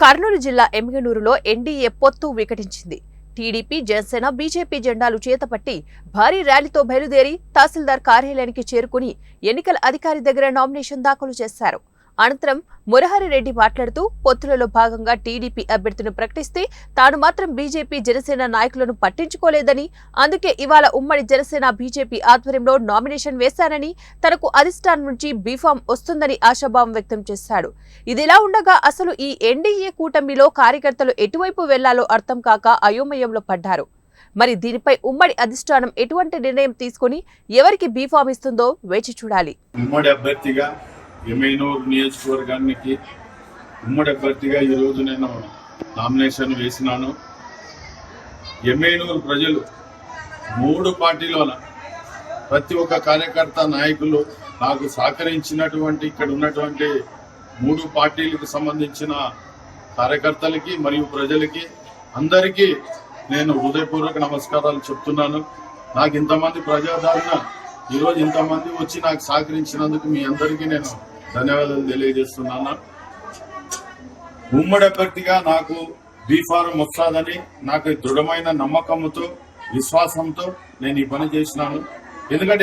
కర్నూలు జిల్లా ఎమ్మిగనూరులో ఎన్డీఏ పొత్తు వికటించింది. TDP Janasena BJP జెండాలు చేతపట్టి భారీ ర్యాలీతో బయలుదేరి తహసీల్దార్ కార్యాలయానికి చేరుకుని ఎన్నికల అధికారి దగ్గర నామినేషన్ దాఖలు చేశారు. అనంతరం మురహరిరెడ్డి మాట్లాడుతూ పొత్తులలో భాగంగా టీడీపీ అభ్యర్థిని ప్రకటిస్తే తాను మాత్రం బీజేపీ జనసేన నాయకులను పట్టించుకోలేదని అందుకే ఇవాళ ఉమ్మడి జనసేన బీజేపీ ఆధ్వర్యంలో నామినేషన్ వేశానని తనకు అధిష్టానం నుంచి బీఫామ్ వస్తుందని ఆశాభావం వ్యక్తం చేశాడు. ఇదిలా ఉండగా అసలు ఈ ఎన్డీఏ కూటమిలో కార్యకర్తలు ఎటువైపు వెళ్ళాలో అర్థం కాక అయోమయంలో పడ్డారు. మరి దీనిపై ఉమ్మడి అధిష్టానం ఎటువంటి నిర్ణయం తీసుకుని ఎవరికి బీఫామ్ ఇస్తుందో వేచి చూడాలి. ఉమ్మడి అభ్యర్థిగా ఎమ్మెనూరు నియోజకవర్గానికి ఉమ్మడి అభ్యర్థిగా ఈరోజు నేను నామినేషన్ వేసినాను. ఎమ్మెనూరు ప్రజలు మూడు పార్టీలోన ప్రతి ఒక్క కార్యకర్త నాయకులు నాకు సహకరించినటువంటి ఇక్కడ ఉన్నటువంటి మూడు పార్టీలకు సంబంధించిన కార్యకర్తలకి మరియు ప్రజలకి అందరికీ నేను హృదయపూర్వక నమస్కారాలు చెప్తున్నాను. నాకు ఇంతమంది ప్రజాదరణ ఈరోజు ఇంతమంది వచ్చి నాకు సహకరించినందుకు మీ అందరికీ నేను ధన్యవాదాలు తెలియజేస్తున్నాను. ఉమ్మడి అభ్యర్థిగా నాకు బీఫారం వస్తాదని నాకు దృఢమైన నమ్మకంతో విశ్వాసంతో నేను ఈ పని చేసినాను. ఎందుకంటే